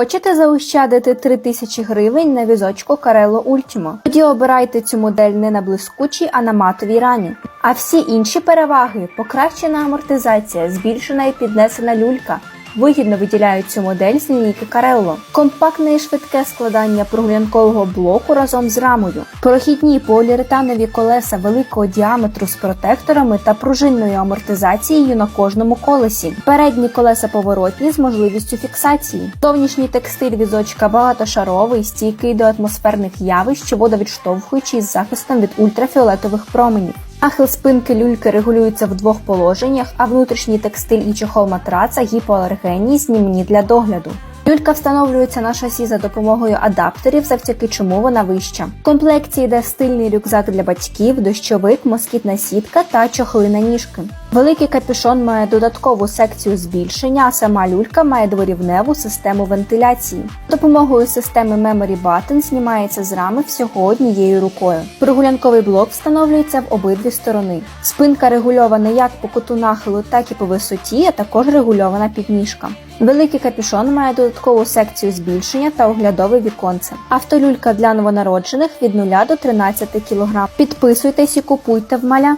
Хочете заощадити 3000 гривень на візочку Карело Ультімо? Тоді обирайте цю модель не на блискучій, а на матовій рамі. А всі інші переваги покращена амортизація, збільшена і піднесена люлька. Вигідно виділяють цю модель з лінійки Карелло. Компактне і швидке складання прогулянкового блоку разом з рамою. Прохідні поліуретанові колеса великого діаметру з протекторами та пружинною амортизацією на кожному колесі. Передні колеса поворотні з можливістю фіксації. Зовнішній текстиль візочка багатошаровий, стійкий до атмосферних явищ, водовідштовхуючий з захистом від ультрафіолетових променів. Ахил спинки люльки регулюється в двох положеннях, а внутрішній текстиль і чохол матраца гіпоалергенні, знімні для догляду. Люлька встановлюється на шасі за допомогою адаптерів, завдяки чому вона вища. В комплекті йде стильний рюкзак для батьків, дощовик, москітна сітка та чохли на ніжки. Великий капюшон має додаткову секцію збільшення, а сама люлька має дворівневу систему вентиляції. Допомогою системи Memory Button знімається з рами всього однією рукою. Прогулянковий блок встановлюється в обидві сторони. Спинка регульована як по куту нахилу, так і по висоті, а також регульована підніжка. Великий капюшон має додаткову секцію збільшення та оглядове віконце. Автолюлька для новонароджених від 0 до 13 кг. Підписуйтесь і купуйте в маля.